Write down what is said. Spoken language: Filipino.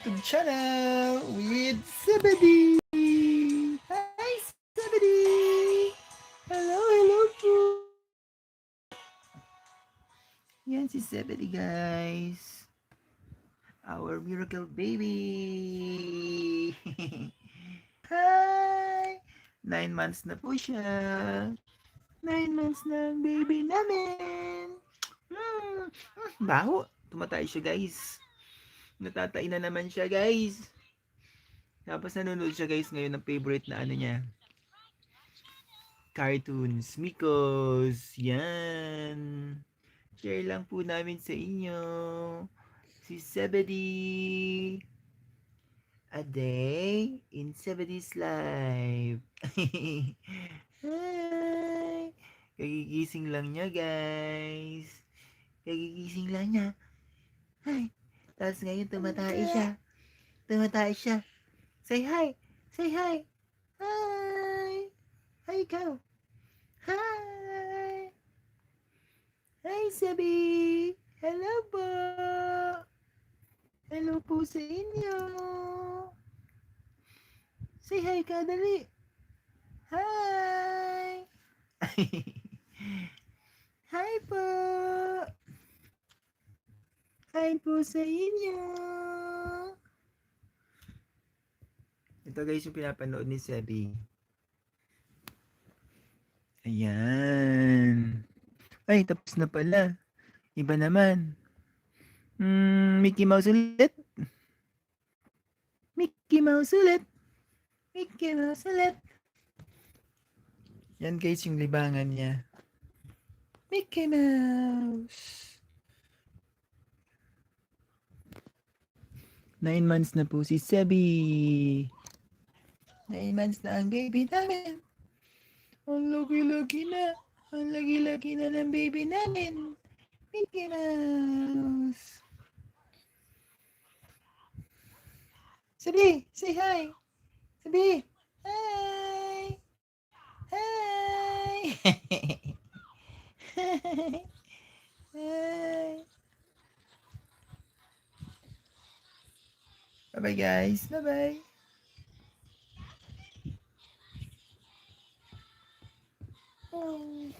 YouTube channel with Zebedee. Hi, Zebedee. Hello, hello po. Yan si Zebedee, guys. Our miracle baby. Hi. Nine months na po siya. Nine months na ang baby namin. Mm, baho. Tumatay siya, guys. Natatai na naman siya, guys. Tapos nanonood siya, guys, ngayon ng favorite na ano niya. Cartoons. Mikos. Yan. Share lang po namin sa inyo. Si Zebedee. A day in Zebedee's life. Hi! Kagigising lang niya, guys. Kagigising lang niya. Hi! Tapos ngayon tumatay siya. Tumatay siya. Say hi! Say hi! Hi! Hi, ikaw! Hi! Hi, Sabi! Hello po! Hello po sa inyo! Say hi ka, dali! Hi! hi po! Hi po sa inyo! Ito guys yung pinapanood ni Sebi. Ayan. Ay, tapos na pala. Iba naman. Hmm, Mickey Mouse ulit. Mickey Mouse ulit. Mickey Mouse ulit. Yan guys yung libangan niya. Mickey Mouse. Nine months na po si Sebi. Nine months na ang baby namin. Ang laki-laki na. Ang laki-laki na ng baby namin. Mickey Mouse. Sabi, say hi. Sabi, hi. Hi. hi. Bye-bye guys. Bye-bye. Oh.